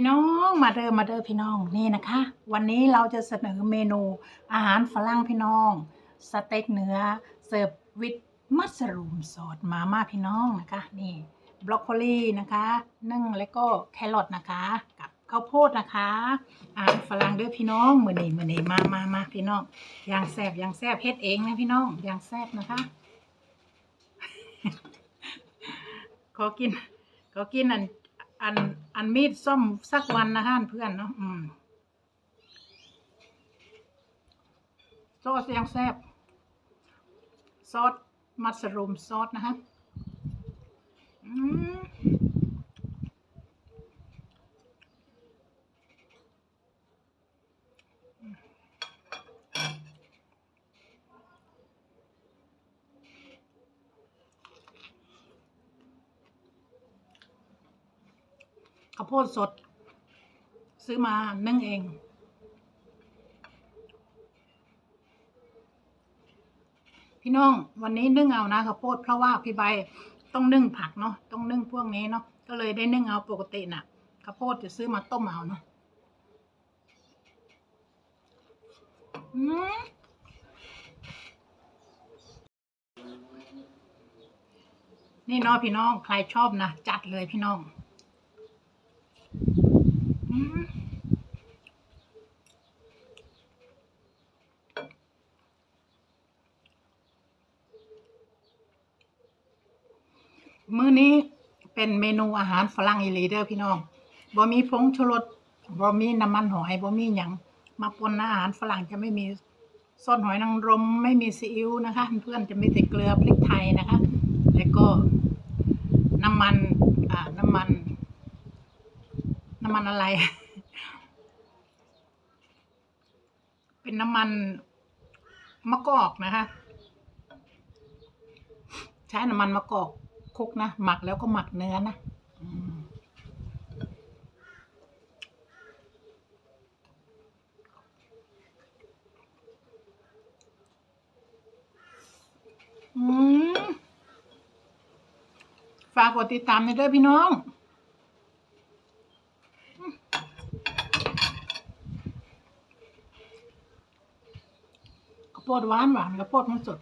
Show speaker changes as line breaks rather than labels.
พี่น้องมาเดิมมาเดิมพี่น้องนี่นะคะ วันนี้เราจะเสนอเมนูอาหารฝรั่งพี่น้อง สเต็กเนื้อเสิร์ฟวิดมัสรูมซอสมาม่าพี่น้องนะคะนี่บรอกโคลีนะคะนึ่งแล้วก็แครอทนะคะ กับข้าวโพดนะคะอาหารฝรั่งเด้อพี่น้องมือนี้มือนี้มามามาพี่น้องอย่างแซบอย่างแซบเฮ็ดเองนะพี่น้องอย่างแซบนะคะ ขอกินขอกินอัน อันอันมีดส้มสักวันนะฮะเพื่อนเนาะอืมซอสยังแซ่บซอสมัสรูมซอสนะฮะอืม ข้าวโพดสด ซื้อมานึ่งเอง พี่น้องวันนี้นึ่งเอานะข้าวโพดเพราะว่าพี่ใบต้องนึ่งผักเนาะต้องนึ่งพวกนี้เนาะก็เลยได้นึ่งเอาปกติน่ะข้าวโพดจะซื้อมาต้มเอาเนาะอืมนี่เนาะพี่น้อง ใครชอบนะ จัดเลยพี่น้อง มื้อนี้เป็นเมนูอาหารฝรั่งอีหลีเด้อพี่น้องบ่มีผงชูรสบ่มีน้ำมันหอยบ่มีหยังมาปนอาหารฝรั่งจะไม่มีซอสหอยนางรมไม่มีซีอิ๊วนะคะ เพื่อนจะมีแต่เกลือพริกไทยนะคะ แล้วก็น้ำมันอ่าน้ำมัน มันอะไร เป็นน้ำมันมะกอกนะคะ ใช้น้ำมันมะกอกคลุกนะหมักแล้วก็หมักเนื้อนะฝากกดติดตามในอยเด้อพี่น้อง ปวดหวานหวานกับปวดมันสด